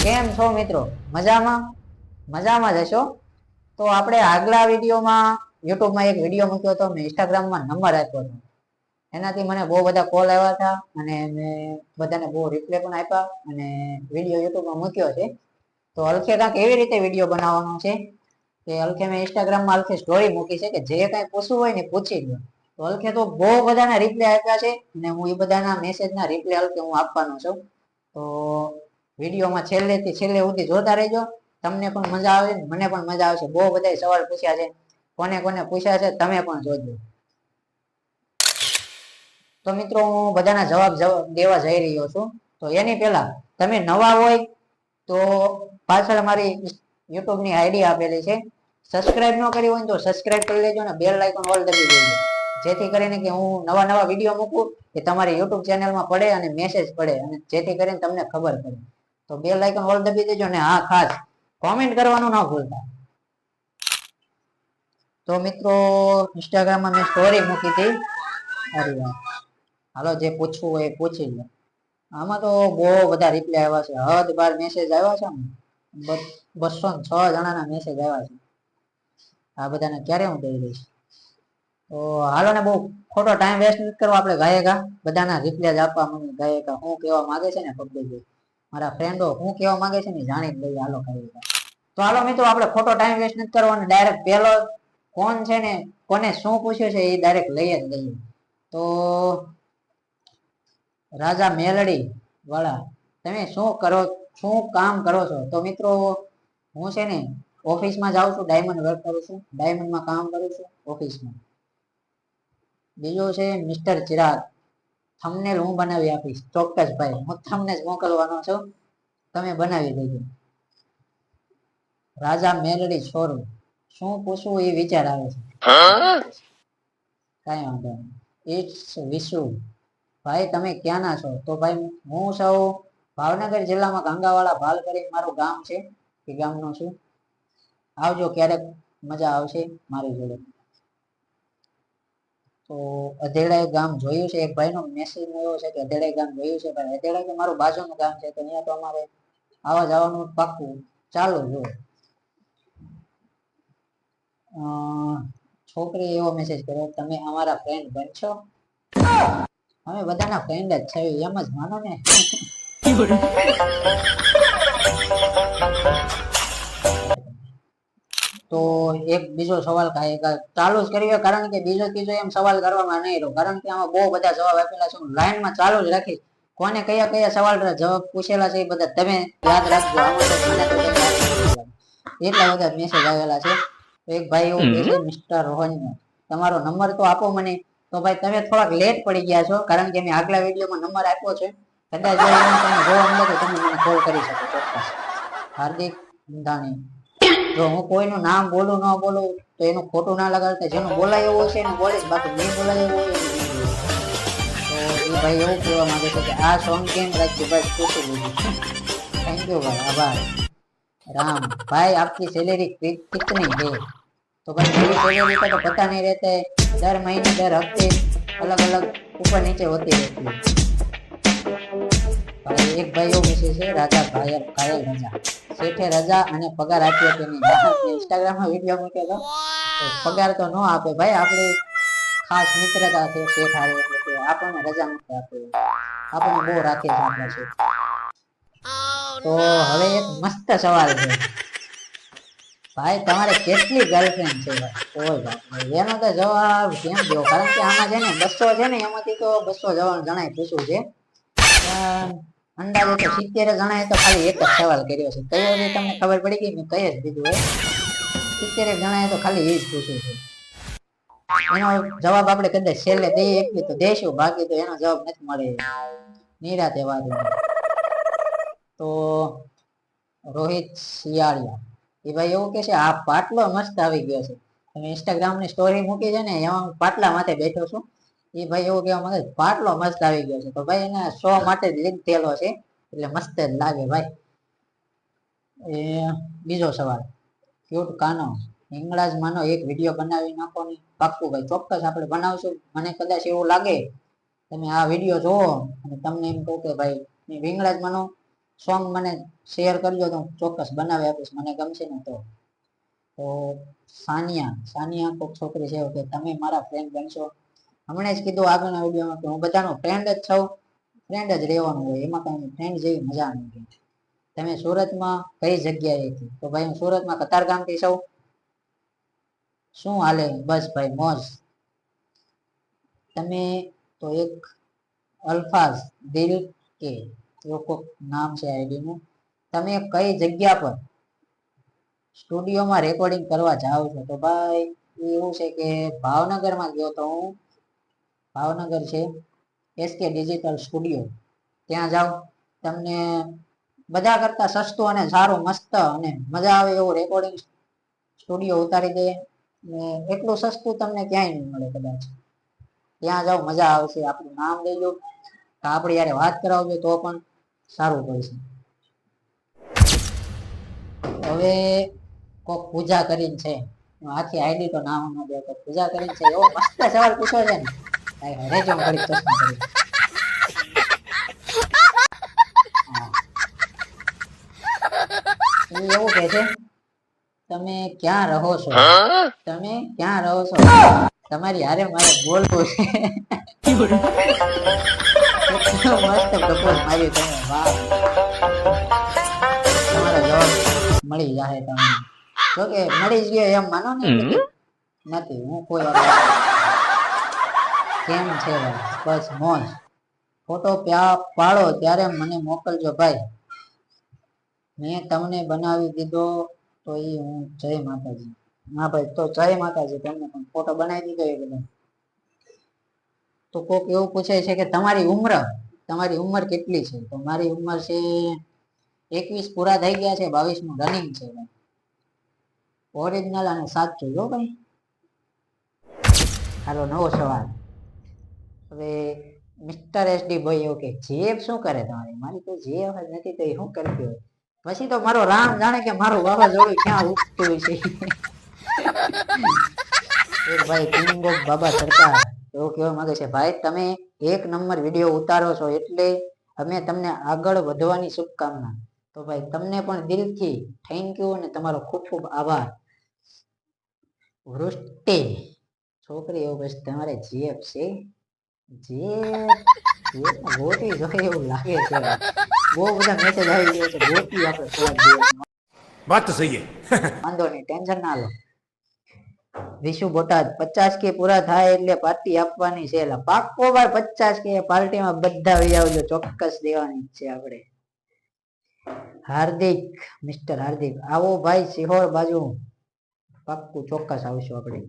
કેમ છો મિત્રો? મજામાં? મજામાં જ હશો? તો આપણે આગલા વિડીયોમાં, યુટ્યુબમાં એક વીડિયો મૂક્યો હતો, મેં ઇન્સ્ટાગ્રામમાં નંબર આપ્યો હતો. એનાથી મને બહુ બધા કોલ આવ્યા હતા અને મેં બધાને બહુ રિપ્લે પણ આપ્યા અને વીડિયો યુટ્યુબમાં મૂક્યો છે. તો અલખે કાંક એવી રીતે વીડિયો બનાવવાનો છે કે અલખે મેં ઇન્સ્ટાગ્રામમાં અલખે સ્ટોરી મૂકી છે કે જે કાંઈ પૂછવું હોય ને પૂછી લો તો અલખે તો બહુ બધાના રિપ્લે આપ્યા છે અને હું એ બધાના મેસેજના રિપ્લે અલખે હું આપવાનો છું. તો વિડીયોમાં છેલ્લેથી છેલ્લે સુધી જોતા રહેજો. તમને પણ મજા આવે મને પણ મજા આવશે. બહુ બધા સવાલ પૂછ્યા છે. કોને કોને પૂછ્યા છે તમે પણ જોજો. તો મિત્રો, હું બધાના જવાબ જવા- દેવા જઈ રહ્યો છું. તો એની પહેલા, તમે નવા હોય તો પાછળ મારી યુટ્યુબની આઈડી આપેલી છે. સબસ્ક્રાઇબ ન કરી હોય તો સબસ્ક્રાઇબ કરી લેજો ને બેલ આઇકોન ઓલ દબી દેજો. જેથી કરીને કે હું નવા નવા વીડિયો મૂકું, એ તમારી યુટ્યુબ ચેનલમાં પડે અને મેસેજ પડે અને જેથી કરીને તમને ખબર પડે. તો બે આઇકોન ઓલ દબી દેજો ને હા, ખાસ. કોમેન્ટ કરવાનું ના ભૂલતા. તો મિત્રો ઇન્સ્ટાગ્રામમાં મેં સ્ટોરી મૂકી હતી. અરે. હાલો, જે પૂછવું હોય એ પૂછી લો. આમાં તો બહુ બધા રિપ્લાય આવ્યા છે. હદ બાર મેસેજ આવ્યા છે ને. બસો ને છ જણાના મેસેજ આવ્યા છે. આ બધાને ક્યારે હું દઈ દઈશ? તો હાલો ને બહુ ખોટો ટાઈમ વેસ્ટ નથી કરવો આપણે ગાયકા. બધાના રિપ્લાય આપવા મને ગાયકા. હું કહેવા માંગે છે ને, પબ્લિક. મારા ફ્રેન્ડો હું કહેવા માંગે છે ને જાણી જ લઈએ હાલો કરી તો હાલો મિત્રો, આપણે ખોટો ટાઈમ વેસ્ટ નથી કરવાનો ડાયરેક્ટ પહેલો કોણ છે ને, કોને શું પૂછ્યું છે એ ડાયરેક્ટ લઈ જ લઈએ. તો રાજા મેલડી વાળા, તમે શું કરો, શું કામ કરો છો? તો મિત્રો, હું છે ને ઓફિસમાં જાઉં છું ડાયમંડ વર્ક કરું છું ડાયમંડમાં કામ કરું છું, ઓફિસમાં. બીજું છે મિસ્ટર ચિરાગ. થંબનેલ હું બનાવી આપીશ, ચોક્કસ ભાઈ. હું તમને જ મોકલવાનો છું. તમે બનાવી દેજો. રાજા મેલડી છોરું, શું પૂછવું એ વિચાર આવે છે? કઈ વાંધો ઇટ્સ વિશુ ભાઈ, તમે ક્યાંના છો? તો ભાઈ, હું સૌ ભાવનગર જિલ્લામાં ગંગાવાળા ભાલ કરી મારું ગામ છે. એ ગામનો છું. આવજો, ક્યારેક મજા આવશે મારી જોડે. તો અધેડા ગામ જોયું છે એક ભાઈનો મેસેજ મળ્યો છે કે અધેડા ગામ જોયું છે પણ અધેડા કે મારું બાજુનું ગામ છે તો અહીંયા તો અમારે આવા જવાનું પાક્કું ચાલુ જો છોકરી એવો મેસેજ કર્યો તમે અમારા ફ્રેન્ડ બનશો અમે બધાના ફ્રેન્ડ જ છે એમ જ માનો ને તો એક બીજો સવાલ ચાલુ જ કરીએ કારણ કે બીજો ત્રીજો એમ સવાલ કરવામાં નહીં રહ્યો. કારણ કે આમાં બહુ બધા જવાબ આપેલા છે. હું લાઈનમાં ચાલુ જ રાખીશ. કોને કયા કયા સવાલ જવાબ પૂછેલા છે એ બધા તમે યાદ રાખજો. એટલા બધા મેસેજ આવેલા છે. એક ભાઈ એવું કહે છે મિસ્ટર રોહન તમારો નંબર તો આપો મને. તો ભાઈ તમે થોડાક લેટ પડી ગયા છો કારણ કે મેં આગલા વિડીયોમાં નંબર આપ્યો છે. કદાચ જો તમે તો તમે મને કોલ કરી શકો ચોક્કસ. હાર્દિક અંધાણી જો હું કોઈનું નામ બોલું, ના બોલું, તો એનું ખોટું ના લગાડતા જેનું બોલાય એવો છે, એને બોલીશ બાકી નહીં બોલાય એવો તો એ ભાઈ એવું કહેવા માંગે છે કે આ સોંગ કેમ રાખ્યું? ભાઈ ખોટું લીધું થેન્ક યુ ભાઈ. આભાર. રામ. ભાઈ, આપની સેલેરી કિતની હે તો ભાઈ પૂરી સેલેરી તો પતા નહીં રહેતા. દર મહિને, દર હફતે અલગ અલગ ઉપર નીચે હોતી રહેતી. એક ભાઈ એવો મેસેજ છે, રાજા ઘાયલ ઘાયલ રાજા. શેઠે રજા અને પગાર આપ્યો તેની ઇન્સ્ટાગ્રામમાં વીડિયો મૂકે તો પગાર તો ન આપે ભાઈ, આપણે ખાસ મિત્રતા છે શેઠ આવે એટલે આપણને રજા નથી આપે. આપણને બહુ રાખે છે આપણા શેઠ. તો હવે એક મસ્ત સવાલ છે. ભાઈ, તમારે કેટલી ગર્લફ્રેન્ડ છે? ઓય ભાઈ એનો તો જવાબ કેમ દો? કારણ કે આમાં છે ને બસો છે ને, એમાંથી તો બસો જવાનું જણાય પૂછવું છે. અંદાજે તો સિત્તેર ગણાય તો ખાલી એક જ સવાલ કર્યો છે. કયો જે તમને ખબર પડી ગઈ મેં કઈ જ દીધું હોય સિત્તેર ગણાય તો ખાલી એ જ પૂછ્યું છે. એનો જવાબ આપણે કદાચ છેલ્લે દઈએ. એકલી તો દેશું બાકી તો એનો જવાબ નથી મળે. નિરાતે વાત તો રોહિત શિયાળિયા. એ ભાઈ એવું કે છે, આ પાટલો મસ્ત આવી ગયો છે. તમે ઇન્સ્ટાગ્રામની સ્ટોરી મૂકી છે ને, એમાં પાટલા માથે બેઠો છું. એ ભાઈ એવું કહેવા માંગે પાટલો મસ્ત આવી ગયો છે. તો ભાઈ એને શો માટે જ લીધેલો છે, એટલે મસ્ત જ લાગે ભાઈ. એ બીજો સવાલ, ક્યુટ કાનો ઇંગળાજ માનો એક વીડિયો બનાવી નાખો ને પાક્કું ભાઈ, ચોક્કસ આપણે બનાવશું. મને કદાચ એવું લાગે, તમે આ વીડિયો જોવો અને તમને એમ કહો કે ભાઈ વિંગળાજ માનો, સોંગ મને શેર કરજો તો ચોક્કસ બનાવી આપીશ, મને ગમશે ને તો. તો સાનિયા સાનિયા કોઈક છોકરી છે, કે તમે મારા ફ્રેન્ડ બનશો હમણાં જ કીધું આગળના વિડીયોમાં કે હું બધાનો ફ્રેન્ડ જ છું. ફ્રેન્ડ જ રહેવાનું હોય, એમાં કઈ ફ્રેન્ડ જેવી મજા નથી તમે સુરતમાં કઈ જગ્યાએથી તો ભાઈ હું સુરતમાં કતારગામથી છું. શું હાલે? બસ ભાઈ, મોજ. તમે તો એક અલ્ફાઝ દિલ કે લોકો નામ છે આઈડી નું તમે કઈ જગ્યા પર સ્ટુડિયોમાં રેકોર્ડિંગ કરવા જાઓ છો? તો ભાઈ, એવું છે કે ભાવનગરમાં ગયો તો હું ભાવનગર છે એસકે ડિજિટલ સ્ટુડિયો. ત્યાં જાઓ, તમને બધા કરતા સસ્તું અને સારું, મસ્ત અને મજા આવે એવું રેકોર્ડિંગ સ્ટુડિયો ઉતારી દે ને એટલું સસ્તું તમને ક્યાંય નહીં મળે કદાચ. ત્યાં જાઓ, મજા આવશે, આપણું નામ દેજો આપણે યારે વાત કરાવજો તો પણ સારું પડશે હવે કોક પૂજા કરીને છે. આખી આઈડી તો નામ ન દે પૂજા કરીને છે. એવો મસ્ત સવાલ પૂછો છે ને. ઘડીક ચશ્મા કરી એ એવું કે છે તમે ક્યાં રહો છો તમે ક્યાં રહો છો તમારી હારે મારે બોલવું છે મસ્ત પ્રપોઝ માર્યું તમે વાહ તમારો જવાબ મળી જાય તમને જો કે મળી જ ગયો એમ માનો ને નથી હું કોઈ કેમ છે? બસ મોજ. ફોટો પાડો, ત્યારે મને મોકલજો ભાઈ. મેં તમને બનાવી દીધો તો એ હું જય માતાજી. હા ભાઈ, તો જય માતાજી, તમને પણ ફોટો બનાવી દીધો એ બધા તો કોક એવું પૂછે છે કે તમારી ઉંમર તમારી ઉંમર કેટલી છે? તો મારી ઉંમર છે એકવીસ, પૂરા થઈ ગયા છે બાવીસનું રનિંગ છે ઓરિજિનલ અને સાચું, જો ભાઈ. હાલો, નવો સવાલ. હવે મિસ્ટર એસડી ભાઈ ઓકે જેબ શું કરે તમારી? મારી તો જેબ અવાજ નથી, તો એ શું કરતી હોય? પછી તો મારો રામ જાણે કે મારું વાવાઝોડું ક્યાં ઉગતું છે? ભાઈ કિંગ ઓફ બાબા સરકાર. એવું કહેવા માંગે છે, ભાઈ, તમે એક નંબર વીડિયો ઉતારો છો એટલે અમે તમને આગળ વધવાની શુભકામના. તો ભાઈ, તમને પણ દિલથી થેન્ક યુ અને તમારો ખૂબ ખૂબ આભાર. વૃષ્ટિ. છોકરી, એવું બસ તમારે જીએફ છે? જે ગોટી ટેન્શન ના લો. વિશુ બોટાદ પચાસ કે પૂરા થાય એટલે પાર્ટી આપવાની છે. એટલે પાક્કો ભાઈ પચાસ કે પાર્ટીમાં બધા વહી આવજો. ચોક્કસ દેવાની છે આપણે. હાર્દિક મિસ્ટર હાર્દિક આવો ભાઈ સિહોર બાજુ. પાક્કું ચોક્કસ આવશું આપણે.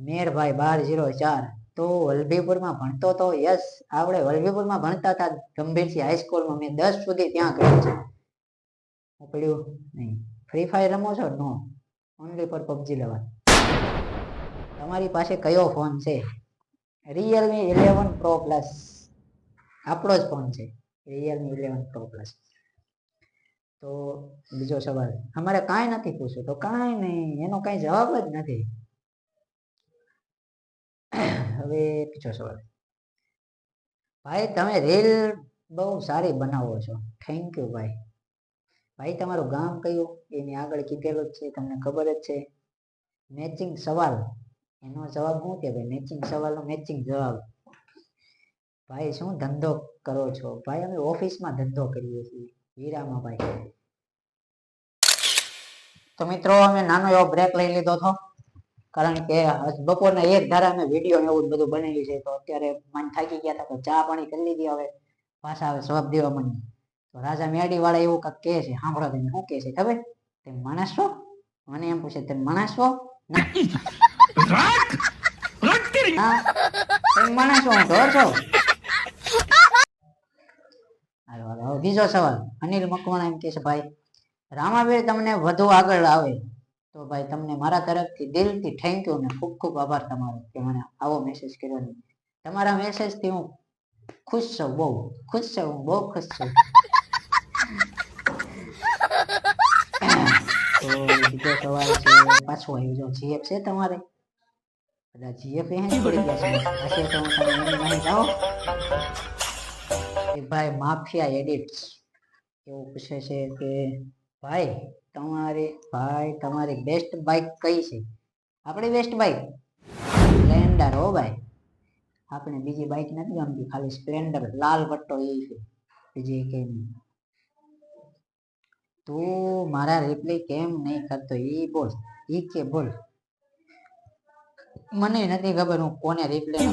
મેરભાઈ બાર જીરો ચાર. તો વલભીપુરમાં ભણતો તો યસ, આપણે વલભીપુરમાં ભણતા હતા ગંભીરસિંહ હાઈસ્કૂલમાં મેં દસ સુધી ત્યાં કર્યું છે. હું નહીં ફ્રી ફાયર રમો છો? નો ઓનલી પર પબજી લેવા તમારી પાસે કયો ફોન છે? રિયલમી ઇલેવન પ્રો પ્લસ આપણો જ ફોન છે. રિયલમી ઇલેવન પ્રો પ્લસ તો બીજો સવાલ, અમારે કાંઈ નથી પૂછ્યું. તો કાંઈ નહીં, એનો કાંઈ જવાબ જ નથી. હવે બીજો સવાલ. ભાઈ, તમે રીલ બહુ સારી બનાવો છો. થેન્ક યુ ભાઈ. ભાઈ, તમારું ગામ કયું? એની આગળ કીધેલું જ છે, તમને ખબર જ છે. મેચિંગ સવાલ. એનો જવાબ શું કે ભાઈ? મેચિંગ સવાલનો મેચિંગ જવાબ. ભાઈ, શું ધંધો કરો છો? ભાઈ, અમે ઓફિસમાં ધંધો કરીએ છીએ. હીરામાં, ભાઈ. તો મિત્રો, અમે નાનો એવો બ્રેક લઈ લીધો હતો. કારણ કે બપોરના એક ધારા અમે વીડિયો ને એવું બધું બનાવ્યું છે તો અત્યારે મન થાકી ગયા હતા તો ચા પાણી કરી લીધી હવે. પાછા હવે સ્વાબ દેવા મને તો રાજા મેડી વાળા એવું કંઈક કહે છે સાંભળો તમે શું કહે છે ખબર? તે માણસ? છો મને એમ પૂછે તમે માણસ? છો તમે માણસ છો ઢોર છો? બીજો સવાલ. અનિલ મકવાણા એમ કહે છે ભાઈ રામાવીર તમને વધુ આગળ આવે તો ભાઈ તમને મારા તરફથી દિલથી થેન્ક યુ અને ખૂબ ખૂબ આભાર તમારો કે મને આવો મેસેજ કર્યો ને તમારા મેસેજથી હું ખુશ છું બહુ ખુશ છું હું બહુ ખુશ છું. તો બીજો સવાલ છે પાછો આવી જાઓ જીએફ છે તમારે? બધા જીએફ એ પડી ગયા છે. હશે તો હું તમે જાઓ એ ભાઈ માફિયા એડિટ્સ એવું પૂછે છે કે ભાઈ તમારી ભાઈ, તમારી બેસ્ટ બાઇક કઈ છે? આપણી બેસ્ટ બાઇક સ્પ્લેન્ડર હો ભાઈ. આપણે બીજી બાઇક નથી ગમતી, ખાલી સ્પ્લેન્ડર લાલ પટ્ટો એ છે. બીજી કઈ નહીં. તું મારા રિપ્લાય કેમ નહીં કરતો? એ બોલ એ કે બોલ. મને નથી ખબર હું કોને રિપ્લાય